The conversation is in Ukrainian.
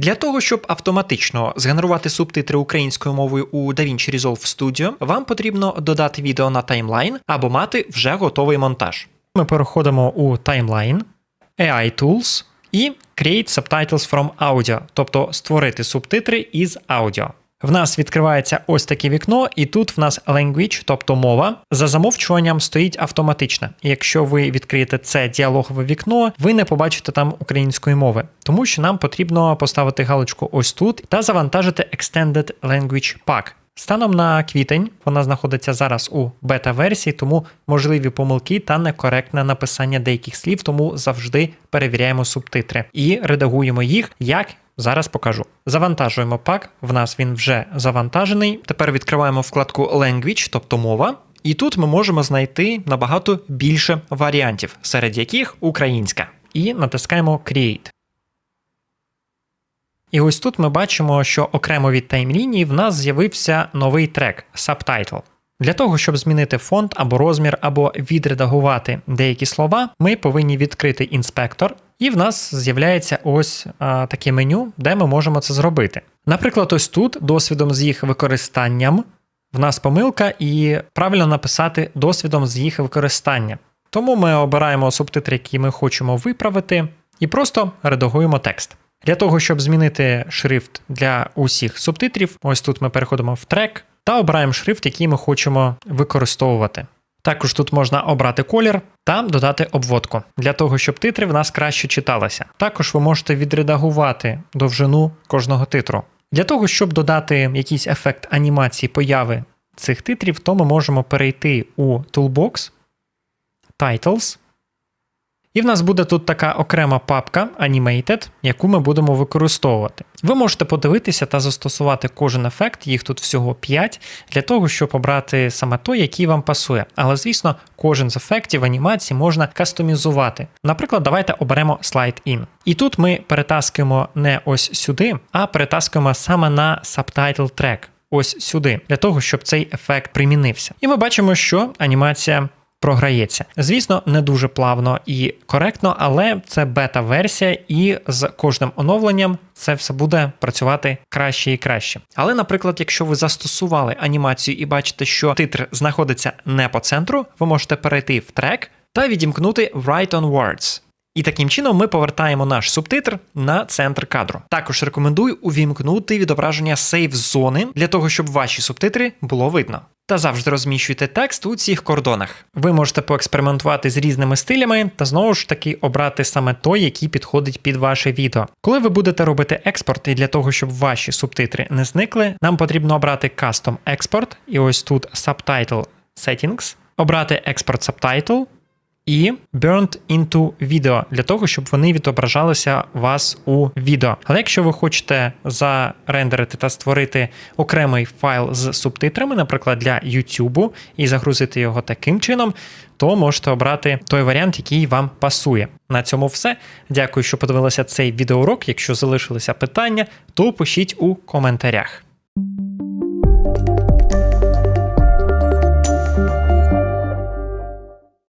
Для того, щоб автоматично згенерувати субтитри українською мовою у DaVinci Resolve Studio, вам потрібно додати відео на таймлайн або мати вже готовий монтаж. Ми переходимо у таймлайн, AI Tools і Create Subtitles from Audio, тобто створити субтитри із аудіо. В нас відкривається ось таке вікно, і тут в нас language, тобто мова. За замовчуванням стоїть автоматично. Якщо ви відкриєте це діалогове вікно, ви не побачите там української мови, тому що нам потрібно поставити галочку ось тут та завантажити Extended Language Pack. Станом на квітень вона знаходиться зараз у бета-версії, тому можливі помилки та некоректне написання деяких слів, тому завжди перевіряємо субтитри і редагуємо їх, як зараз покажу. Завантажуємо пак, в нас він вже завантажений. Тепер відкриваємо вкладку Language, тобто мова. І тут ми можемо знайти набагато більше варіантів, серед яких українська. І натискаємо Create. І ось тут ми бачимо, що окремо від таймлінії в нас з'явився новий трек Subtitle. Для того, щоб змінити фонд або розмір, або відредагувати деякі слова, ми повинні відкрити інспектор, і в нас з'являється ось а, таке меню, де ми можемо це зробити. Наприклад, ось тут досвідом з їх використанням в нас помилка, і правильно написати досвідом з їх використання. Тому ми обираємо субтитри, які ми хочемо виправити, і просто редагуємо текст. Для того, щоб змінити шрифт для усіх субтитрів, ось тут ми переходимо в трек та обираємо шрифт, який ми хочемо використовувати. Також тут можна обрати колір та додати обводку для того, щоб титри в нас краще читалися. Також ви можете відредагувати довжину кожного титру. Для того, щоб додати якийсь ефект анімації появи цих титрів, то ми можемо перейти у Toolbox, Titles, і в нас буде тут така окрема папка Animated, яку ми будемо використовувати. Ви можете подивитися та застосувати кожен ефект, їх тут всього 5, для того, щоб обрати саме той, який вам пасує. Але, звісно, кожен з ефектів анімації можна кастомізувати. Наприклад, давайте оберемо Slide In. І тут ми перетаскуємо не ось сюди, а перетаскуємо саме на Subtitle Track. Ось сюди, для того, щоб цей ефект примінився. І ми бачимо, що анімація програється. Звісно, не дуже плавно і коректно, але це бета-версія, і з кожним оновленням це все буде працювати краще і краще. Але, наприклад, якщо ви застосували анімацію і бачите, що титр знаходиться не по центру, ви можете перейти в трек та відімкнути Write on Words. І таким чином ми повертаємо наш субтитр на центр кадру. Також рекомендую увімкнути відображення сейв зони для того, щоб ваші субтитри було видно. Та завжди розміщуйте текст у цих кордонах. Ви можете поекспериментувати з різними стилями та знову ж таки обрати саме той, який підходить під ваше відео. Коли ви будете робити експорт, і для того, щоб ваші субтитри не зникли, нам потрібно обрати Custom Export, і ось тут Subtitle Settings, обрати Export Subtitle і Burned into Video для того, щоб вони відображалися у вас у відео. Але якщо ви хочете зарендерити та створити окремий файл з субтитрами, наприклад, для YouTube, і загрузити його таким чином, то можете обрати той варіант, який вам пасує. На цьому все. Дякую, що подивилися цей відеоурок. Якщо залишилися питання, то пишіть у коментарях.